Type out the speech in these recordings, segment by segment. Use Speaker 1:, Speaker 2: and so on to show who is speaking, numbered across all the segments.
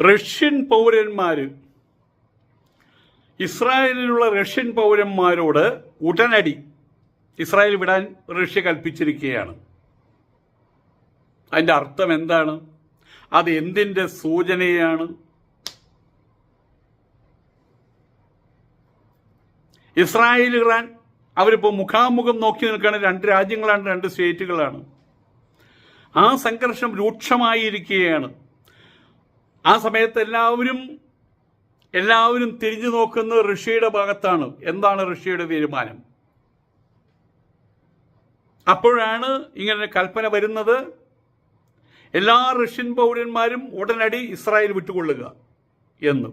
Speaker 1: Russian പൗരന്മാർ ഇസ്രായേലിലുള്ള Russian പൗരന്മാരോട് ഉടനടി Israel വിടാൻ റഷ്യ കൽപ്പിച്ചിരിക്കുകയാണ്. അതിന്റെ അർത്ഥം എന്താണ്? അത് എന്തിന്റെ സൂചനയാണ്? ഇസ്രായേൽ ഇറാൻ അവരിപ്പോൾ മുഖാമുഖം നോക്കി നിൽക്കുകയാണ്. രണ്ട് രാജ്യങ്ങളാണ് രണ്ട് സ്റ്റേറ്റുകളാണ്. ആ സംഘർഷം രൂക്ഷമായിരിക്കുകയാണ്. ആ സമയത്ത് എല്ലാവരും എല്ലാവരും തിരിഞ്ഞു നോക്കുന്ന ഋഷിയുടെ ഭാഗത്താണ്. എന്താണ് ഋഷിയുടെ തീരുമാനം? അപ്പോഴാണ് ഇങ്ങനെ കൽപ്പന വരുന്നത്. എല്ലാ റഷ്യൻ പൗരന്മാരും ഉടനടി ഇസ്രായേൽ വിട്ടുകൊള്ളുക എന്ന്.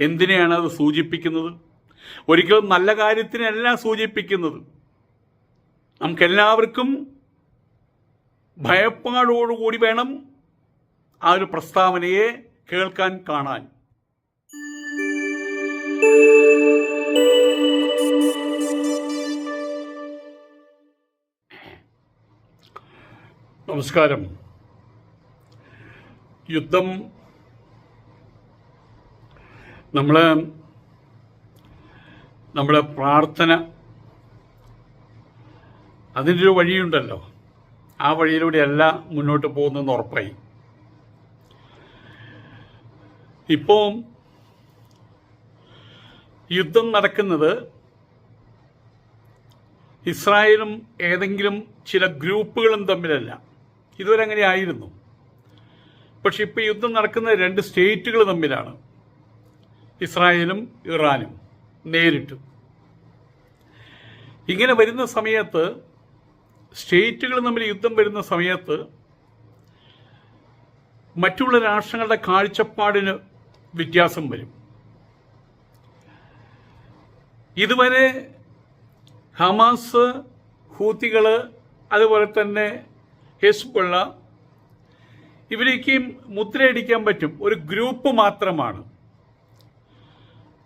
Speaker 1: എന്തിനെയാണ് അത് സൂചിപ്പിക്കുന്നത്? ഒരിക്കലും നല്ല കാര്യത്തിനല്ല സൂചിപ്പിക്കുന്നത്. നമുക്കെല്ലാവർക്കും ഭയപ്പാടോടുകൂടി വേണം ആ ഒരു പ്രസ്താവനയെ കേൾക്കാൻ കാണാൻ. നമസ്കാരം. യുദ്ധം നമ്മൾ നമ്മുടെ പ്രാർത്ഥന അതിന്റെ ഒരു വഴിയുണ്ടല്ലോ. ആ വഴിയിലൂടെയല്ല മുന്നോട്ട് പോകുന്നതെന്ന് ഉറപ്പായി. ഇപ്പോൾ യുദ്ധം നടക്കുന്നത് ഇസ്രായേലും ഏതെങ്കിലും ചില ഗ്രൂപ്പുകളും തമ്മിലല്ല. ഇതുവരെ അങ്ങനെ ആയിരുന്നു. പക്ഷെ ഇപ്പോൾ യുദ്ധം നടക്കുന്ന രണ്ട് സ്റ്റേറ്റുകൾ തമ്മിലാണ്. ഇസ്രായേലും ഇറാനും നേരിട്ട്. ഇങ്ങനെ വരുന്ന സമയത്ത് സ്റ്റേറ്റുകൾ തമ്മിൽ യുദ്ധം വരുന്ന സമയത്ത് മറ്റുള്ള രാഷ്ട്രങ്ങളുടെ കാഴ്ചപ്പാടിന് വ്യത്യാസം വരും. ഇതുവരെ ഹമാസ് ഹൂത്തികൾ അതുപോലെ തന്നെ ഹെസ്ബുള്ള ഇവരേക്കും മുദ്രയടിക്കാൻ പറ്റും. ഒരു ഗ്രൂപ്പ് മാത്രമാണ്.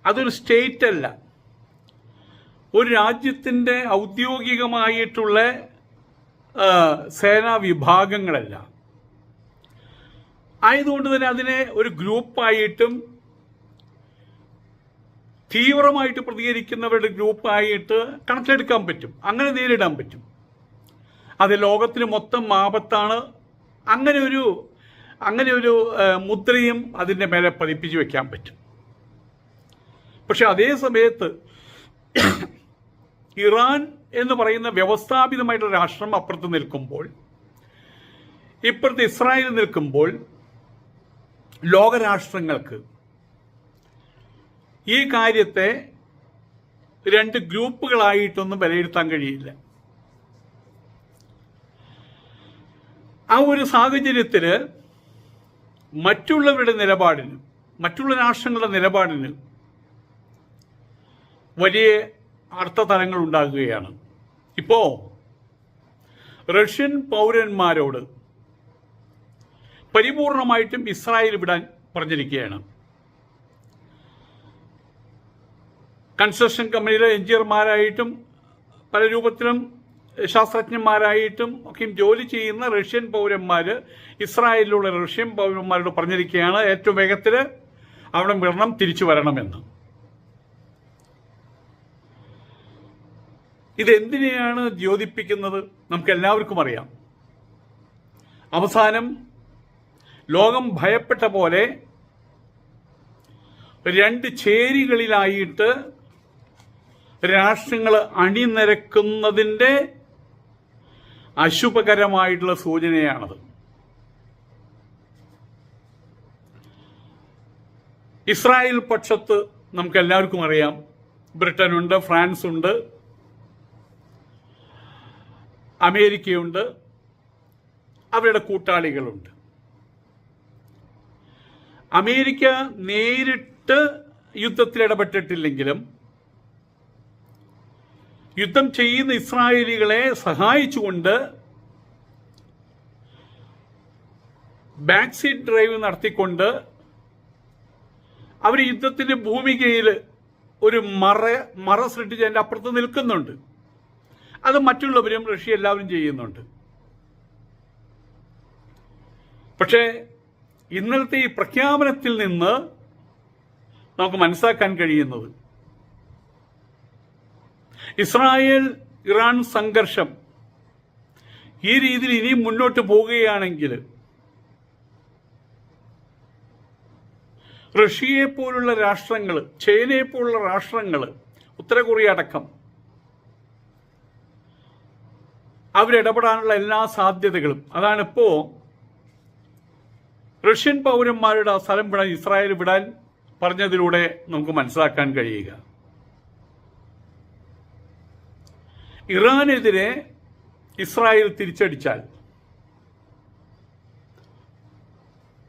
Speaker 1: അതൊരു സ്റ്റേറ്റ് അല്ല ഒരു രാജ്യത്തിന്റെ ഔദ്യോഗികമായിട്ടുള്ള സേനാ വിഭാഗങ്ങളല്ല. ആയതുകൊണ്ട് തന്നെ അതിനെ ഒരു ഗ്രൂപ്പായിട്ടും തീവ്രമായിട്ട് പ്രതികരിക്കുന്നവരുടെ ഗ്രൂപ്പായിട്ട് കണക്കിലെടുക്കാൻ പറ്റും. അങ്ങനെ നേരിടാൻ പറ്റും. അത് ലോകത്തിന് മൊത്തം ആപത്താണ്. അങ്ങനെ ഒരു അങ്ങനെ ഒരു മുദ്രയും അതിന്റെ മേലെ പതിപ്പിച്ചു വെക്കാൻ പറ്റും. പക്ഷെ അതേ സമയത്ത് ഇറാൻ എന്ന് പറയുന്ന വ്യവസ്ഥാപിതമായിട്ടുള്ള രാഷ്ട്രം അപ്പുറത്ത് നിൽക്കുമ്പോൾ ഇപ്പുറത്ത് ഇസ്രായേൽ നിൽക്കുമ്പോൾ ലോകരാഷ്ട്രങ്ങൾക്ക് ഈ കാര്യത്തെ രണ്ട് ഗ്രൂപ്പുകളായിട്ടൊന്നും വിലയിരുത്താൻ കഴിയില്ല. ആ ഒരു സാഹചര്യത്തിൽ മറ്റുള്ളവരുടെ നിലപാടിന് മറ്റുള്ള രാഷ്ട്രങ്ങളുടെ നിലപാടിന് വലിയ അർത്ഥതലങ്ങൾ ഉണ്ടാകുകയാണ്. ഇപ്പോ റഷ്യൻ പൗരന്മാരോട് പരിപൂർണമായിട്ടും ഇസ്രായേൽ വിടാൻ പറഞ്ഞിരിക്കുകയാണ്. കൺസ്ട്രക്ഷൻ കമ്പനിയിലെ എഞ്ചിനീയർമാരായിട്ടും പല രൂപത്തിലും ശാസ്ത്രജ്ഞന്മാരായിട്ടും ഒക്കെയും ജോലി ചെയ്യുന്ന റഷ്യൻ പൗരന്മാർ ഇസ്രായേലിലുള്ള റഷ്യൻ പൗരന്മാരോട് പറഞ്ഞിരിക്കുകയാണ് ഏറ്റവും വേഗത്തിൽ അവിടെ വിടണം തിരിച്ചു വരണമെന്ന്. ഇതെന്തിനെയാണ് ദ്യോതിപ്പിക്കുന്നത്? നമുക്ക് എല്ലാവർക്കും അറിയാം. അവസാനം ലോകം ഭയപ്പെട്ട പോലെ രണ്ട് ചേരികളിലായിട്ട് രാഷ്ട്രങ്ങൾ അണിനിരക്കുന്നതിന്റെ അശുഭകരമായിട്ടുള്ള സൂചനയാണത്. ഇസ്രായേൽ പക്ഷത്ത് നമുക്ക് എല്ലാവർക്കും അറിയാം. ബ്രിട്ടനുണ്ട് ഫ്രാൻസ് ഉണ്ട് അമേരിക്കയുണ്ട് അവരുടെ കൂട്ടാളികളുണ്ട്. അമേരിക്ക നേരിട്ട് യുദ്ധത്തിൽ ഇടപെട്ടിട്ടില്ലെങ്കിലും യുദ്ധം ചെയ്യുന്ന ഇസ്രായേലികളെ സഹായിച്ചുകൊണ്ട് ബാക്ക് സീറ്റ് ഡ്രൈവ് നടത്തിക്കൊണ്ട് അവർ യുദ്ധത്തിന്റെ ഭൂമികയിൽ ഒരു മറ മറ സൃഷ്ടിച്ച് അതിന്റെ അപ്പുറത്ത് നിൽക്കുന്നുണ്ട്. അത് മറ്റുള്ളവരും റഷ്യ എല്ലാവരും ചെയ്യുന്നുണ്ട്. പക്ഷേ ഇന്നലത്തെ ഈ പ്രഖ്യാപനത്തിൽ നിന്ന് നമുക്ക് മനസ്സിലാക്കാൻ കഴിയുന്നത് ഇസ്രായേൽ ഇറാൻ സംഘർഷം ഈ രീതിയിൽ ഇനിയും മുന്നോട്ട് പോവുകയാണെങ്കിൽ റഷ്യയെ പോലുള്ള രാഷ്ട്രങ്ങൾ ചൈനയെ പോലുള്ള രാഷ്ട്രങ്ങൾ ഉത്തര കൊറിയ അടക്കം അവരിടപെടാനുള്ള എല്ലാ സാധ്യതകളും. അതാണിപ്പോ റഷ്യൻ പൗരന്മാരുടെ സ്ഥലം വിടാൻ ഇസ്രായേൽ വിടാൻ പറഞ്ഞതിലൂടെ നമുക്ക് മനസ്സിലാക്കാൻ കഴിയുക. ഇറാനെതിരെ ഇസ്രായേൽ തിരിച്ചടിച്ചാൽ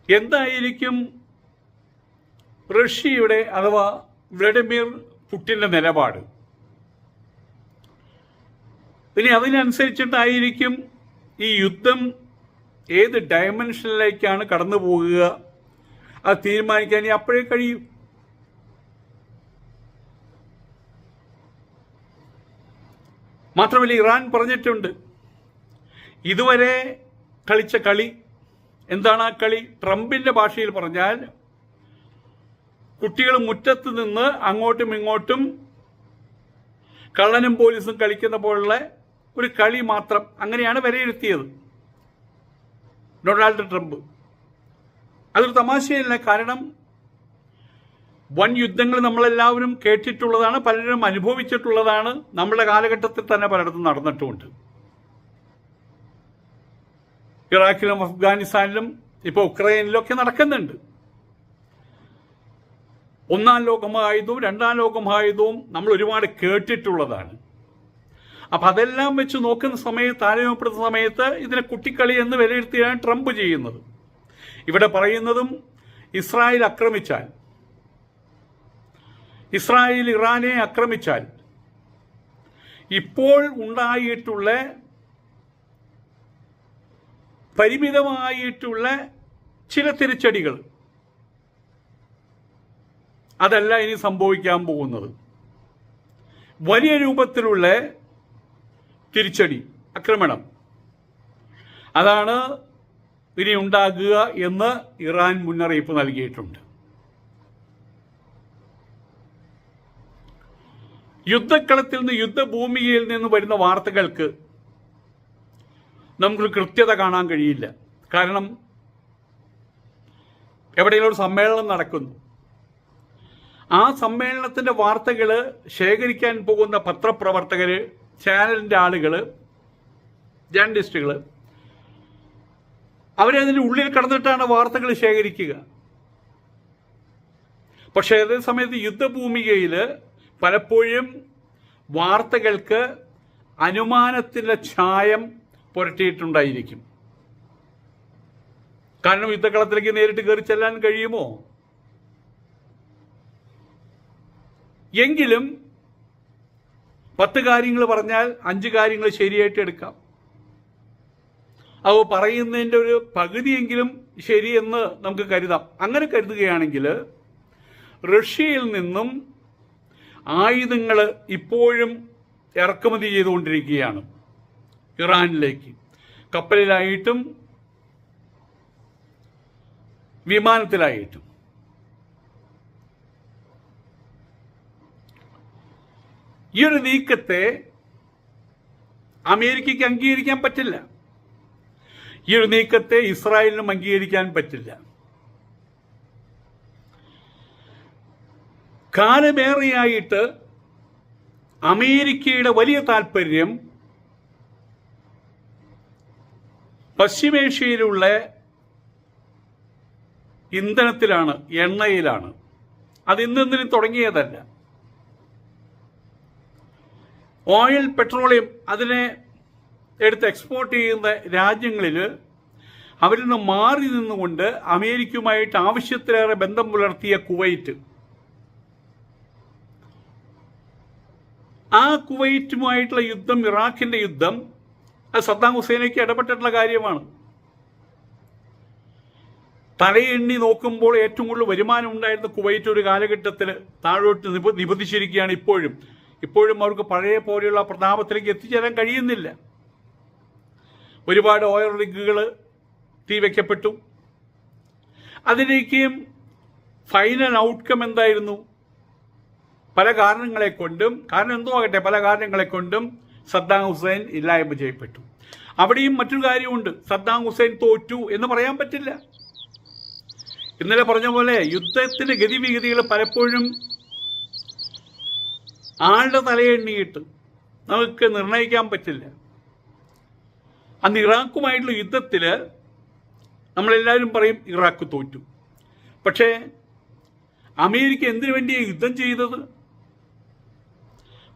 Speaker 1: എന്തായിരിക്കും റഷ്യയുടെ അഥവാ വ്ളാഡിമിർ പുടിന്റെ നിലപാട്? ഇനി അതിനനുസരിച്ചിട്ടായിരിക്കും ഈ യുദ്ധം ഏത് ഡയമെൻഷനിലേക്കാണ് കടന്നു പോകുക? അത് തീരുമാനിക്കാൻ ഇനി അപ്പോഴേ കഴിയും. മാത്രമല്ല ഇറാൻ പറഞ്ഞിട്ടുണ്ട് ഇതുവരെ കളിച്ച കളി എന്താണ് ആ കളി? ട്രംപിന്റെ ഭാഷയിൽ പറഞ്ഞാൽ കുട്ടികൾ മുറ്റത്ത് നിന്ന് അങ്ങോട്ടും ഇങ്ങോട്ടും കള്ളനും പോലീസും കളിക്കുന്ന പോലുള്ള ഒരു കളി മാത്രം അങ്ങനെയാണ് വിലയിരുത്തിയത്. Donald Trump. അതൊരു തമാശയല്ല. കാരണം വൻ യുദ്ധങ്ങൾ നമ്മളെല്ലാവരും കേട്ടിട്ടുള്ളതാണ് പലരും അനുഭവിച്ചിട്ടുള്ളതാണ്. നമ്മുടെ കാലഘട്ടത്തിൽ തന്നെ പലയിടത്തും നടന്നിട്ടുമുണ്ട്. ഇറാഖിലും അഫ്ഗാനിസ്ഥാനിലും ഇപ്പോൾ ഉക്രൈനിലും ഒക്കെ നടക്കുന്നുണ്ട്. ഒന്നാം ലോകമായതും രണ്ടാം ലോകമായതും നമ്മൾ ഒരുപാട് കേട്ടിട്ടുള്ളതാണ്. അപ്പൊ അതെല്ലാം വെച്ച് നോക്കുന്ന സമയത്ത് താരതമ്യപ്പെടുത്തുന്ന സമയത്ത് ഇതിനെ കുട്ടിക്കളി എന്ന് വിലയിരുത്തിയാണ് ട്രംപ് ചെയ്യുന്നത്. ഇവിടെ പറയുന്നതും ഇസ്രായേൽ ആക്രമിച്ചാൽ ഇസ്രായേൽ ഇറാനെ ആക്രമിച്ചാൽ ഇപ്പോൾ ഉണ്ടായിട്ടുള്ള പരിമിതമായിട്ടുള്ള ചില തിരിച്ചടികൾ. അതല്ല ഇനി സംഭവിക്കാൻ പോകുന്നത്. വലിയ രൂപത്തിലുള്ള തിരിച്ചടി ആക്രമണം. അതാണ് ഇനി ഉണ്ടാകുക എന്ന് ഇറാൻ മുന്നറിയിപ്പ് നൽകിയിട്ടുണ്ട്. യുദ്ധക്കളത്തിൽ നിന്ന് യുദ്ധഭൂമിയിൽ നിന്ന് വരുന്ന വാർത്തകൾക്ക് നമുക്ക് കൃത്യത കാണാൻ കഴിയില്ല. കാരണം എവിടെയെങ്കിലും ഒരു സമ്മേളനം നടക്കുന്നു. ആ സമ്മേളനത്തിന്റെ വാർത്തകൾ ശേഖരിക്കാൻ പോകുന്ന പത്രപ്രവർത്തകര് ചാനലിന്റെ ആളുകൾ ജേർണലിസ്റ്റുകൾ അവരതിന്റെ ഉള്ളിൽ കടന്നിട്ടാണ് വാർത്തകൾ ശേഖരിക്കുക. പക്ഷേ അതേ സമയത്ത് യുദ്ധഭൂമികയിൽ പലപ്പോഴും വാർത്തകൾക്ക് അനുമാനത്തിന്റെ ഛായം പുരട്ടിയിട്ടുണ്ടായിരിക്കും. കാരണം യുദ്ധക്കളത്തിലേക്ക് നേരിട്ട് കയറി ചെല്ലാൻ കഴിയുമോ? എങ്കിലും പത്ത് കാര്യങ്ങൾ പറഞ്ഞാൽ അഞ്ച് കാര്യങ്ങൾ ശരിയായിട്ട് എടുക്കാം. അത് പറയുന്നതിന്റെ ഒരു പകുതിയെങ്കിലും ശരിയെന്ന് നമുക്ക് കരുതാം. അങ്ങനെ കരുതുകയാണെങ്കിൽ റഷ്യയിൽ നിന്നും ആയുധങ്ങൾ ഇപ്പോഴും ഇറക്കുമതി ചെയ്തുകൊണ്ടിരിക്കുകയാണ്. ഇറാനിലേക്ക്. കപ്പലിലായിട്ടും വിമാനത്തിലായിട്ടും. ഈ ഒരു നീക്കത്തെ അമേരിക്കയ്ക്ക് അംഗീകരിക്കാൻ പറ്റില്ല. ഈ ഒരു നീക്കത്തെ ഇസ്രായേലിനും അംഗീകരിക്കാൻ പറ്റില്ല. കാലമേറെയായിട്ട് അമേരിക്കയുടെ വലിയ താല്പര്യം പശ്ചിമേഷ്യയിലുള്ള ഇന്ധനത്തിലാണ് എണ്ണയിലാണ്. അത് ഇന്നെന്തിനും തുടങ്ങിയതല്ല. ഓയിൽ പെട്രോളിയം അതിനെ എടുത്ത് എക്സ്പോർട്ട് ചെയ്യുന്ന രാജ്യങ്ങളിൽ അവരിൽ നിന്ന് മാറി നിന്നുകൊണ്ട് അമേരിക്കയുമായിട്ട് ആവശ്യത്തിലേറെ ബന്ധം പുലർത്തിയ കുവൈറ്റ്. ആ കുവൈറ്റുമായിട്ടുള്ള യുദ്ധം ഇറാഖിന്റെ യുദ്ധം അത് സദ്ദാം ഹുസൈനയ്ക്ക് ഇടപെട്ടിട്ടുള്ള കാര്യമാണ്. തലയെണ്ണി നോക്കുമ്പോൾ ഏറ്റവും കൂടുതൽ വരുമാനം ഉണ്ടായിരുന്ന കുവൈറ്റ് ഒരു കാലഘട്ടത്തിൽ താഴോട്ട് നിബന്ധിച്ചിരിക്കുകയാണ് ഇപ്പോഴും. ഇപ്പോഴും അവർക്ക് പഴയ പോലെയുള്ള പ്രതാപത്തിലേക്ക് എത്തിച്ചേരാൻ കഴിയുന്നില്ല. ഒരുപാട് ഓയിൽ റിഗുകൾ തീവയ്ക്കപ്പെട്ടു അതിലേക്കും ഫൈനൽ ഔട്ട്കം എന്തായിരുന്നു? പല കാരണങ്ങളെ കൊണ്ടും കാരണം എന്തോ ആകട്ടെ പല കാരണങ്ങളെ കൊണ്ടും സദ്ദാം ഹുസൈൻ ഇല്ലായ്മ ചെയ്യപ്പെട്ടു. അവിടെയും മറ്റൊരു കാര്യമുണ്ട്. സദ്ദാം ഹുസൈൻ തോറ്റു എന്ന് പറയാൻ പറ്റില്ല. ഇന്നലെ പറഞ്ഞ പോലെ യുദ്ധത്തിന്റെ ഗതിവിഗതികൾ പലപ്പോഴും ആളുടെ തലയെണ്ണിയിട്ട് നമുക്ക് നിർണയിക്കാൻ പറ്റില്ല. അന്ന് ഇറാഖുമായിട്ടുള്ള യുദ്ധത്തിൽ നമ്മളെല്ലാവരും പറയും ഇറാഖ് തോറ്റു. പക്ഷേ അമേരിക്ക എന്തിനു വേണ്ടിയാണ് യുദ്ധം ചെയ്തത്?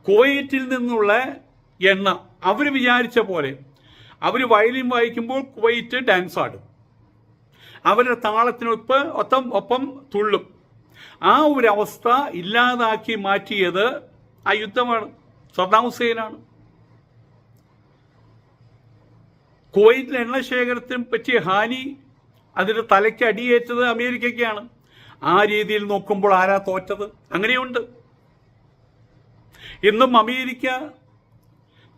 Speaker 1: കുവൈറ്റിൽ നിന്നുള്ള എണ്ണ. അവർ വിചാരിച്ച പോലെ. അവർ വയലിൻ വായിക്കുമ്പോൾ കുവൈറ്റ് ഡാൻസ് ആടും. അവരുടെ താളത്തിനൊപ്പ് ഒപ്പം ഒപ്പം തുള്ളും. ആ ഒരു അവസ്ഥ ഇല്ലാതാക്കി മാറ്റിയത് ആ യുദ്ധമാണ്. സദ്ദാം ഹുസൈനാണ്. കുവൈറ്റിലെ എണ്ണ ശേഖരത്തിനും പറ്റിയ ഹാനി അതിന്റെ തലയ്ക്ക് അടിയേറ്റത് അമേരിക്കയ്ക്കാണ്. ആ രീതിയിൽ നോക്കുമ്പോൾ ആരാ തോറ്റത്? അങ്ങനെയുണ്ട്. ഇന്നും അമേരിക്ക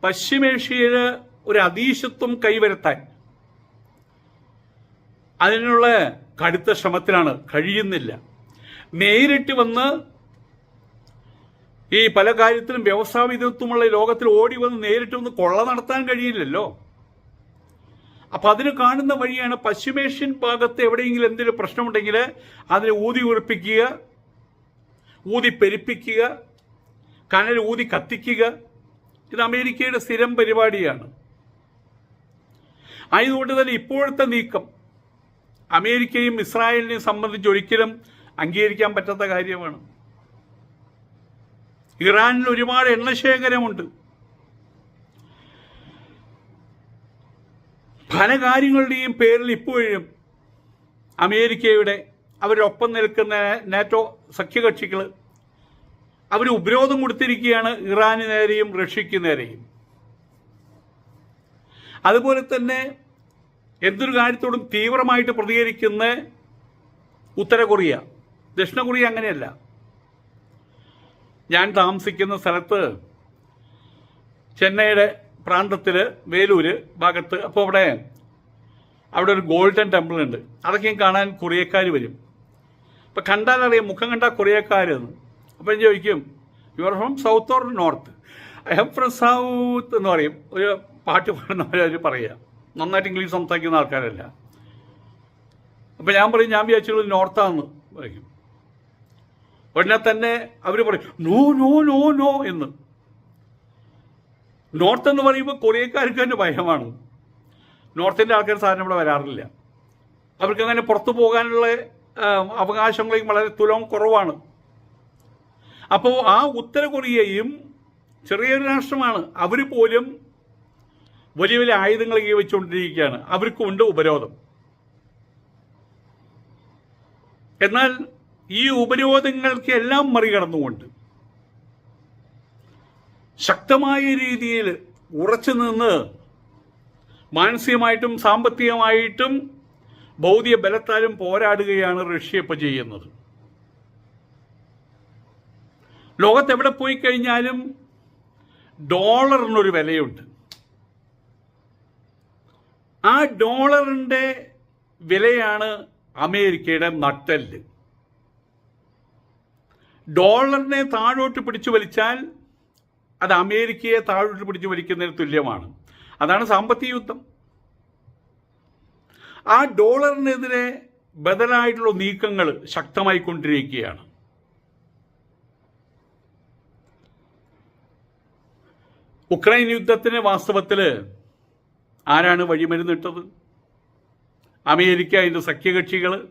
Speaker 1: പശ്ചിമേഷ്യയിൽ ഒരു അതീശത്വം കൈവരുത്താൻ അതിനുള്ള കടുത്ത ശ്രമത്തിലാണ്. കഴിയുന്നില്ല. നേരിട്ട് വന്ന് ഈ പല കാര്യത്തിലും വ്യവസായ വിധത്വമുള്ള ലോകത്തിൽ ഓടി വന്ന് നേരിട്ടൊന്ന് കൊള്ള നടത്താൻ കഴിയില്ലല്ലോ. അപ്പൊ അതിന് കാണുന്ന വഴിയാണ് പശ്ചിമേഷ്യൻ ഭാഗത്ത് എവിടെയെങ്കിലും എന്തെങ്കിലും പ്രശ്നമുണ്ടെങ്കിൽ അതിനെ ഊതി ഉറപ്പിക്കുക ഊതി പെരുപ്പിക്കുക കനൽ ഊതി കത്തിക്കുക. ഇത് അമേരിക്കയുടെ സ്ഥിരം പരിപാടിയാണ്. ആയതുകൊണ്ട് തന്നെ ഇപ്പോഴത്തെ നീക്കം അമേരിക്കയും ഇസ്രായേലിനെയും സംബന്ധിച്ച് ഒരിക്കലും അംഗീകരിക്കാൻ പറ്റാത്ത കാര്യമാണ്. ഇറാനിൽ ഒരുപാട് എണ്ണശേഖരമുണ്ട് പല കാര്യങ്ങളുടെയും പേരിൽ ഇപ്പോഴും അമേരിക്കയുടെ അവരൊപ്പം നിൽക്കുന്ന നാറ്റോ സഖ്യകക്ഷികൾ അവർ ഉപരോധം കൊടുത്തിരിക്കുകയാണ് ഇറാന് നേരെയും റഷ്യക്ക് നേരെയും. അതുപോലെ തന്നെ എന്തൊരു കാര്യത്തോടും തീവ്രമായിട്ട് പ്രതികരിക്കുന്ന ഉത്തര കൊറിയ. ദക്ഷിണ കൊറിയ അങ്ങനെയല്ല. ഞാൻ താമസിക്കുന്ന സ്ഥലത്ത് ചെന്നൈയുടെ പ്രാന്തത്തിൽ വേലൂര് ഭാഗത്ത്. അപ്പോൾ അവിടെ അവിടെ ഒരു ഗോൾഡൻ ടെമ്പിൾ ഉണ്ട്. അതൊക്കെയും കാണാൻ കൊറിയക്കാർ വരും. അപ്പം കണ്ടാൽ അറിയാം മുഖം കണ്ടാൽ കൊറിയക്കാരെന്ന് അപ്പം ചോദിക്കും you are from south or north I am from south എന്ന് പറയും. ഒരു പാട്ട് പാടുന്നവരവർ പറയുക. നന്നായിട്ട് ഇംഗ്ലീഷ് സംസാരിക്കുന്ന ആൾക്കാരല്ല. അപ്പം ഞാൻ പറയും ഞാൻ വിചാരിച്ചുള്ളത് നോർത്താന്ന് പറയും. ഉടനെ തന്നെ അവർ പറയും നോ നോ നോ നോ എന്ന്. നോർത്ത് എന്ന് പറയുമ്പോൾ കൊറിയക്കാർക്ക് തന്നെ ഭയമാണ്. നോർത്തിന്റെ ആൾക്കാർ സാധനം ഇവിടെ വരാറില്ല. അവർക്ക് അങ്ങനെ പുറത്തു പോകാനുള്ള അവകാശങ്ങളെയും വളരെ തുലം കുറവാണ്. അപ്പോൾ ആ ഉത്തര കൊറിയയും ചെറിയൊരു രാഷ്ട്രമാണ്. അവർ പോലും വലിയ വലിയ ആയുധങ്ങൾ വെച്ചുകൊണ്ടിരിക്കുകയാണ്. അവർക്കുമുണ്ട് ഉപരോധം. എന്നാൽ ഈ ഉപരോധങ്ങൾക്ക് എല്ലാം മറികടന്നുകൊണ്ട് ശക്തമായ രീതിയിൽ ഉറച്ചു നിന്ന് മാനസികമായിട്ടും സാമ്പത്തികമായിട്ടും ഭൗതിക ബലത്താലും പോരാടുകയാണ് റഷ്യ ഇപ്പോൾ ചെയ്യുന്നത്. ലോകത്ത് എവിടെ പോയി കഴിഞ്ഞാലും ഡോളറിനൊരു വിലയുണ്ട്. ആ ഡോളറിന്റെ വിലയാണ് അമേരിക്കയുടെ നട്ടെല്ല്. ഡോളറിനെ താഴോട്ട് പിടിച്ചു വലിച്ചാൽ അത് അമേരിക്കയെ താഴോട്ട് പിടിച്ചു വലിക്കുന്നതിന് തുല്യമാണ്. അതാണ് സാമ്പത്തിക യുദ്ധം. ആ ഡോളറിനെതിരെ ബദലായിട്ടുള്ള നീക്കങ്ങൾ ശക്തമായി കൊണ്ടിരിക്കുകയാണ്. ഉക്രൈൻ യുദ്ധത്തിന് വാസ്തവത്തിൽ ആരാണ് വഴിമരുന്നിട്ടത്? അമേരിക്ക അതിന്റെ സഖ്യകക്ഷികൾ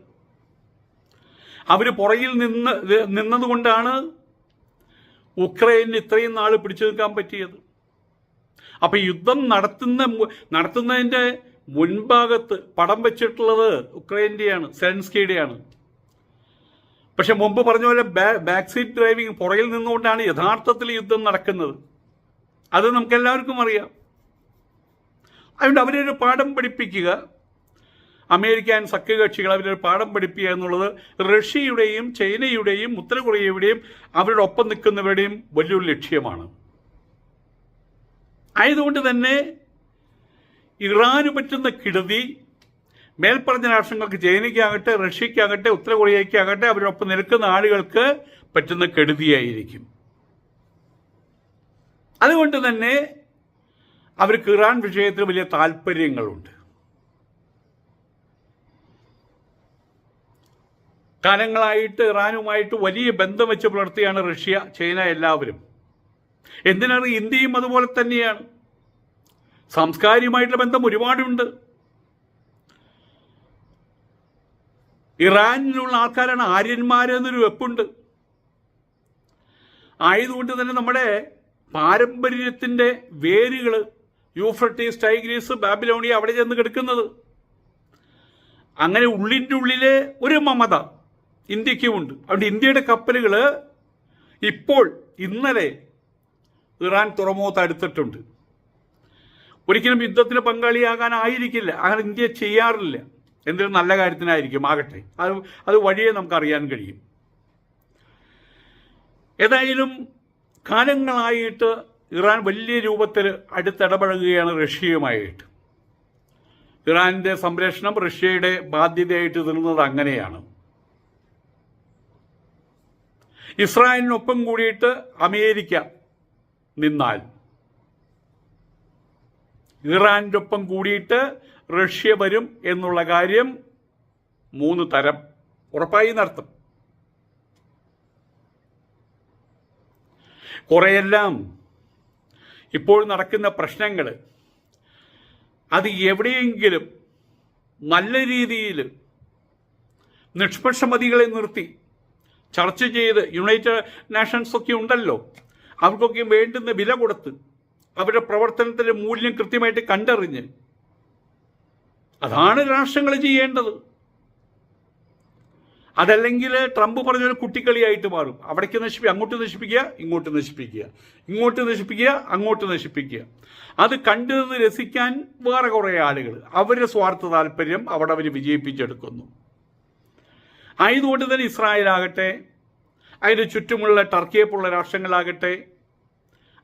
Speaker 1: അവർ പുറകിൽ നിന്ന് നിന്നതുകൊണ്ടാണ് ഉക്രൈനിന് ഇത്രയും നാൾ പിടിച്ചു നിൽക്കാൻ പറ്റിയത്. അപ്പൊ യുദ്ധം നടത്തുന്ന നടത്തുന്നതിന്റെ മുൻഭാഗത്ത് പടം വെച്ചിട്ടുള്ളത് ഉക്രൈന്റെയാണ് സെലൻസ്കിയുടെയാണ്. പക്ഷെ മുമ്പ് പറഞ്ഞ പോലെ ബാക്ക് സീറ്റ് ഡ്രൈവിംഗ് പുറകിൽ നിന്നുകൊണ്ടാണ് യഥാർത്ഥത്തിൽ യുദ്ധം നടക്കുന്നത്. അത് നമുക്കെല്ലാവർക്കും അറിയാം. അതുകൊണ്ട് അവരൊരു പാഠം പഠിപ്പിക്കുക. അമേരിക്കൻ സഖ്യകക്ഷികൾ അവരൊരു പാഠം പഠിപ്പിക്കുക എന്നുള്ളത് റഷ്യയുടെയും ചൈനയുടെയും ഉത്തര കൊറിയയുടെയും അവരുടെ ഒപ്പം നിൽക്കുന്നവരുടെയും വലിയൊരു ലക്ഷ്യമാണ്. ആയതുകൊണ്ട് തന്നെ ഇറാന് പറ്റുന്ന കിടതി മേൽപ്പറഞ്ഞ രാഷ്ട്രങ്ങൾക്ക് ചൈനയ്ക്കാകട്ടെ റഷ്യക്കാകട്ടെ ഉത്തര കൊറിയയ്ക്കാകട്ടെ അവരൊപ്പം നിൽക്കുന്ന ആളുകൾക്ക് പറ്റുന്ന കെടുതിയായിരിക്കും. അതുകൊണ്ട് തന്നെ അവർക്ക് ഇറാൻ വിഷയത്തിൽ വലിയ താല്പര്യങ്ങളുണ്ട്. കാലങ്ങളായിട്ട് ഇറാനുമായിട്ട് വലിയ ബന്ധം വെച്ച് പുലർത്തിയാണ് റഷ്യ ചൈന എല്ലാവരും. എന്തിനാണ് ഇന്ത്യയും അതുപോലെ തന്നെയാണ്? സാംസ്കാരികമായിട്ടുള്ള ബന്ധം ഒരുപാടുണ്ട്. ഇറാനിലുള്ള ആൾക്കാരാണ് ആര്യന്മാരെന്നൊരു വെപ്പുണ്ട്. ആയതുകൊണ്ട് തന്നെ നമ്മുടെ പാരമ്പര്യത്തിന്റെ വേരുകൾ യൂഫ്രട്ടീസ് ടൈഗ്രീസ് ബാബിലോണിയ അവിടെ ചെന്ന് കിടക്കുന്നത്. അങ്ങനെ ഉള്ളിന്റെ ഉള്ളിലെ ഒരു മമത ഇന്ത്യക്കുമുണ്ട് അതുകൊണ്ട് ഇന്ത്യയുടെ കപ്പലുകൾ ഇപ്പോൾ ഇന്നലെ ഇറാൻ തുറമുഖത്ത് അടുത്തിട്ടുണ്ട്. ഒരിക്കലും യുദ്ധത്തിന് പങ്കാളിയാകാനായിരിക്കില്ല. അങ്ങനെ ഇന്ത്യ ചെയ്യാറില്ല. എന്തെങ്കിലും നല്ല കാര്യത്തിനായിരിക്കും. ആകട്ടെ. അത് അത് വഴിയെ നമുക്ക് അറിയാൻ കഴിയും. ഏതായാലും കാലങ്ങളായിട്ട് ഇറാൻ വലിയ രൂപത്തിൽ അടുത്തിടപഴകുകയാണ് റഷ്യയുമായിട്ട്. ഇറാനിന്റെ സംരക്ഷണം റഷ്യയുടെ ബാധ്യതയായിട്ട് തീർന്നത് അങ്ങനെയാണ്. ഇസ്രായേലിനൊപ്പം കൂടിയിട്ട് അമേരിക്ക നിന്നാൽ. ഇറാന്റെ ഒപ്പം കൂടിയിട്ട് റഷ്യ വരും എന്നുള്ള കാര്യം മൂന്ന് തരം ഉറപ്പായി നടത്തും. കുറെയെല്ലാം ഇപ്പോൾ നടക്കുന്ന പ്രശ്നങ്ങൾ അത് എവിടെയെങ്കിലും നല്ല രീതിയിൽ നിഷ്പക്ഷമതികളെ നിർത്തി ചർച്ച ചെയ്ത് യുണൈറ്റഡ് നാഷൻസ് ഒക്കെ ഉണ്ടല്ലോ. അവർക്കൊക്കെ വേണ്ടുന്ന വില കൊടുത്ത് അവരുടെ പ്രവർത്തനത്തിന്റെ മൂല്യം കൃത്യമായിട്ട് കണ്ടറിഞ്ഞ് അതാണ്. രാഷ്ട്രങ്ങൾ ചെയ്യേണ്ടത്. അതല്ലെങ്കിൽ ട്രംപ് പറഞ്ഞൊരു കുട്ടിക്കളിയായിട്ട് മാറും. അവിടേക്ക് നശിപ്പിക്കുക അങ്ങോട്ട് നശിപ്പിക്കുക ഇങ്ങോട്ട് നശിപ്പിക്കുക. ഇങ്ങോട്ട് നശിപ്പിക്കുക അങ്ങോട്ട് നശിപ്പിക്കുക. അത് കണ്ടു രസിക്കാൻ വേറെ കുറേ ആളുകൾ. അവരുടെ സ്വാർത്ഥ താല്പര്യം അവിടെ അവർ വിജയിപ്പിച്ചെടുക്കുന്നു. ആയതുകൊണ്ട് തന്നെ ഇസ്രായേലാകട്ടെ അതിന് ചുറ്റുമുള്ള ടർക്കിയെപ്പോലുള്ള രാഷ്ട്രങ്ങളാകട്ടെ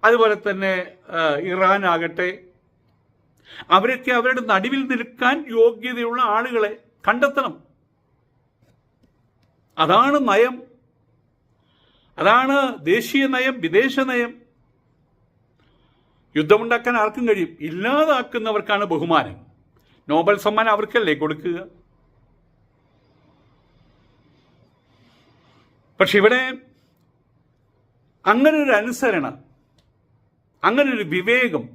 Speaker 1: അതുപോലെ തന്നെ ഇറാൻ ആകട്ടെ അവരൊക്കെ അവരുടെ നടുവിൽ നിൽക്കാൻ യോഗ്യതയുള്ള ആളുകളെ കണ്ടെത്തണം. അതാണ് നയം. അതാണ് ദേശീയ നയം വിദേശ നയം. യുദ്ധമുണ്ടാക്കാൻ ആർക്കും കഴിയും. ഇല്ലാതാക്കുന്നവർക്കാണ് ബഹുമാനം. നോബൽ സമ്മാനം അവർക്കല്ലേ കൊടുക്കുക? പക്ഷെ ഇവിടെ അങ്ങനെ ഒരു അനുസരണ അങ്ങനെ ഒരു വിവേകം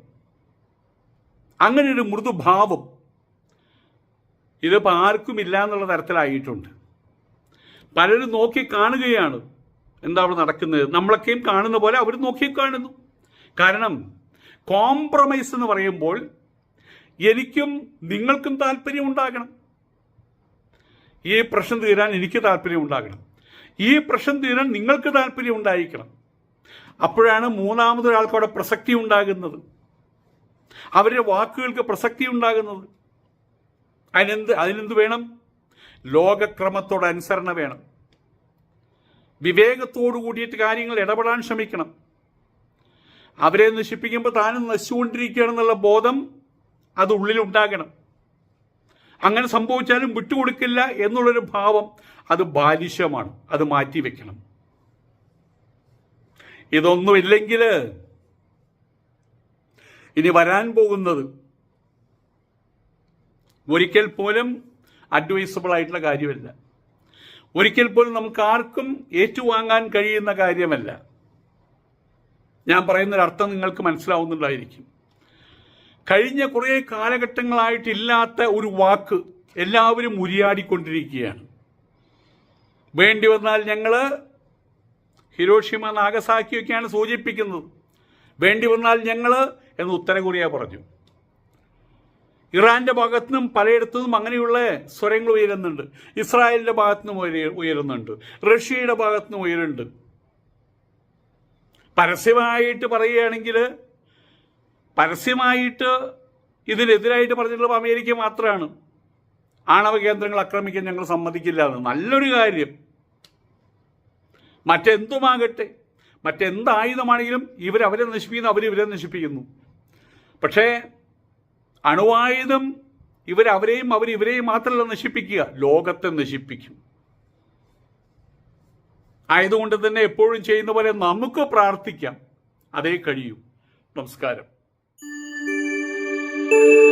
Speaker 1: അങ്ങനെ ഒരു മൃദുഭാവം ഇതിപ്പോൾ ആർക്കും ഇല്ല എന്നുള്ള തരത്തിലായിട്ടുണ്ട്. പലരും നോക്കി കാണുകയാണ് എന്താ അവിടെ നടക്കുന്നത്. നമ്മളൊക്കെയും കാണുന്ന പോലെ അവർ നോക്കി കാണുന്നു. കാരണം കോംപ്രമൈസ് എന്ന് പറയുമ്പോൾ എനിക്കും നിങ്ങൾക്കും താല്പര്യം ഉണ്ടാകണം. ഈ പ്രശ്നം തീരാൻ എനിക്ക് താല്പര്യം ഉണ്ടാകണം. ഈ പ്രശ്നം തീരാൻ നിങ്ങൾക്ക് താല്പര്യം ഉണ്ടായിരിക്കണം. അപ്പോഴാണ് മൂന്നാമതൊരാൾക്കവിടെ പ്രസക്തി ഉണ്ടാകുന്നത്. അവരുടെ വാക്കുകൾക്ക് പ്രസക്തി ഉണ്ടാകുന്നത്. അതിനെന്ത് അതിനെന്ത് വേണം? ലോകക്രമത്തോട് അനുസരണ വേണം. വിവേകത്തോടു കൂടിയിട്ട് കാര്യങ്ങൾ ഇടപെടാൻ ശ്രമിക്കണം. അവരെ നശിപ്പിക്കുമ്പോൾ താനും നശിച്ചുകൊണ്ടിരിക്കുകയാണെന്നുള്ള ബോധം അത് ഉള്ളിലുണ്ടാകണം. അങ്ങനെ സംഭവിച്ചാലും വിട്ടുകൊടുക്കില്ല എന്നുള്ളൊരു ഭാവം അത് ബാലിശമാണ്. അത് മാറ്റി വെക്കണം. ഇതൊന്നുമില്ലെങ്കിൽ ഇനി വരാൻ പോകുന്നത് ഒരിക്കൽ പോലും അഡ്വൈസബിൾ ആയിട്ടുള്ള കാര്യമല്ല. ഒരിക്കൽ പോലും നമുക്ക് ആർക്കും ഏറ്റുവാങ്ങാൻ കഴിയുന്ന കാര്യമല്ല. ഞാൻ പറയുന്നൊരർത്ഥം നിങ്ങൾക്ക് മനസ്സിലാവുന്നുണ്ടായിരിക്കും. കഴിഞ്ഞ കുറേ കാലഘട്ടങ്ങളായിട്ടില്ലാത്ത ഒരു വാക്ക് എല്ലാവരും ഉരിയാടിക്കൊണ്ടിരിക്കുകയാണ്. വേണ്ടി വന്നാൽ ഞങ്ങൾ ഹിരോഷിമ നാഗസാക്കിയൊക്കെയാണ് സൂചിപ്പിക്കുന്നത്. വേണ്ടി വന്നാൽ ഞങ്ങൾ എന്ന് ഉത്തര കൊറിയ പറഞ്ഞു. ഇറാന്റെ ഭാഗത്തു നിന്നും പലയിടത്തു നിന്നും അങ്ങനെയുള്ള സ്വരങ്ങൾ ഉയരുന്നുണ്ട്. ഇസ്രായേലിന്റെ ഭാഗത്തു നിന്നും ഉയരുന്നുണ്ട്. റഷ്യയുടെ ഭാഗത്തു നിന്നും ഉയരുന്നുണ്ട്. പരസ്യമായിട്ട് പറയുകയാണെങ്കിൽ പരസ്യമായിട്ട് ഇതിനെതിരായിട്ട് പറഞ്ഞിട്ടുള്ളത് അമേരിക്ക മാത്രമാണ്. ആണവ കേന്ദ്രങ്ങൾ ആക്രമിക്കാൻ ഞങ്ങൾ സമ്മതിക്കില്ല എന്ന്. നല്ലൊരു കാര്യം. മറ്റെന്തുമാകട്ടെ മറ്റെന്ത് ആയുധമാണെങ്കിലും ഇവരവരെ നശിപ്പിക്കുന്നു അവർ ഇവരെ നശിപ്പിക്കുന്നു. പക്ഷേ അണുവായുധം ഇവരവരെയും അവർ ഇവരെയും മാത്രമല്ല നശിപ്പിക്കുക ലോകത്തെ നശിപ്പിക്കും. ആയതുകൊണ്ട് തന്നെ എപ്പോഴും ചെയ്യുന്ന പോലെ നമുക്ക് പ്രാർത്ഥിക്കാം. അതേ കഴിയൂ. നമസ്കാരം. thank you